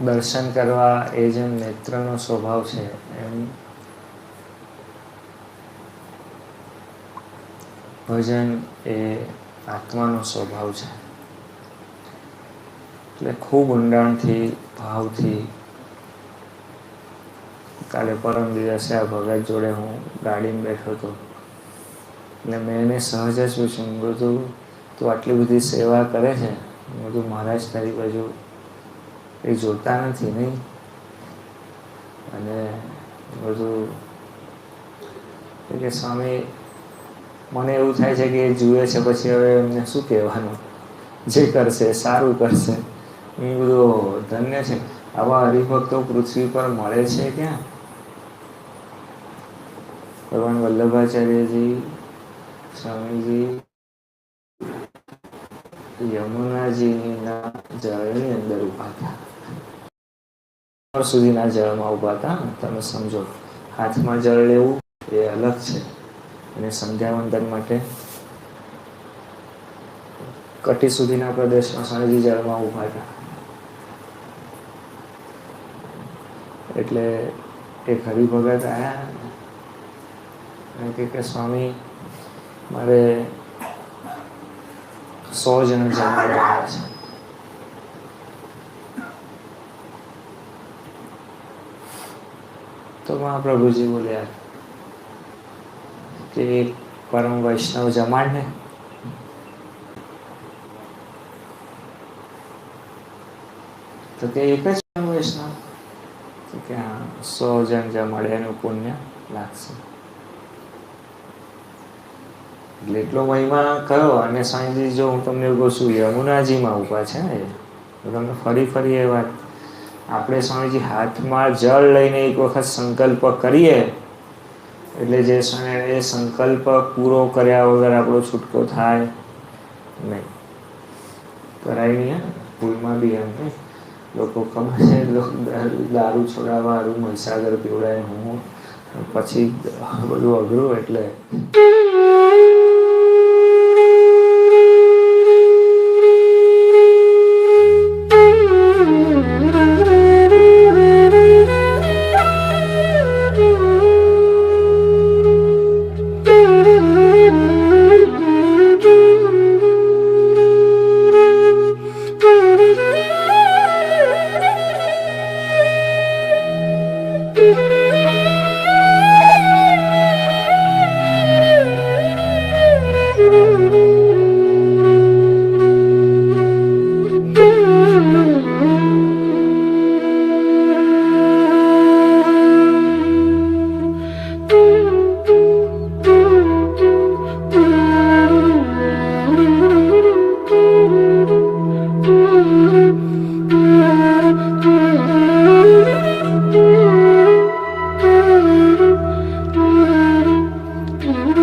દર્શન કરવા એ જેમ નેત્રનો સ્વભાવ છે, એમ. ભજન એ આત્માનો સ્વભાવ છે. એટલે ખૂબ ઊંડાણથી, ભાવથી કાલે પરમ દિવસે આ ભગત જોડે હું ગાડીમાં બેઠો હતો. એટલે મેં એને સહજ જ પૂછ્યું બધું તું આટલી બધી સેવા કરે છે? બધું મહારાજ તારી બાજુ એ જોતા નથી નહીં. અને બધું કે સ્વામી, મને એવું થાય છે કે એ જુએ છે, પછી હવે એમને શું કહેવાનું? જે કરશે, સારું કરશે. એ બધું ધન્ય છે. આવા હરિભક્તો પૃથ્વી પર મળે છે ક્યાં? ભગવાન વલ્લભાચાર્યજી, સ્વામીજી, યમુનાજીના જળની અંદર ઊભા હતા સુધીના જળમાં ઊભા હતા તમે સમજો, હાથમાં જળ લેવું એ અલગ છે. અને સંધ્યાવંદન માટે કટી સુધીના પ્રદેશમાં સ્વામીજી જળમાં ઊભા હતા. એટલે એક હરિભગત આવ્યા અને કે, સ્વામી, મારે સો જણ જમાડવાના છે. તો મહાપ્રભુજી બોલ્યા કે પરમ વૈષ્ણવ જમાડ ને. તો કે એક જ પરમ વૈષ્ણવ? તો કે હા, સો જણ જમાડે એનું પુણ્ય લાગશે. એટલે એટલો મહિમા કયો? અને સ્વામીજી જો હું તમને કહું છું, યમુનાજીમાં ઊભા છે ને તો તમને ફરી ફરી એ વાત આપણે સ્વામીજી હાથમાં જળ લઈને એક વખત સંકલ્પ કરીએ, એટલે જે એ સંકલ્પ પૂરો કર્યા વગર આપણો છૂટકો થાય નહીં. કરાય નહીં ભૂલમાં બી એમ નહીં. લોકો છે દારૂ છોડાવવા, હારું મહીસાગર પીવડાય, હું, પછી બધું અઘરું એટલે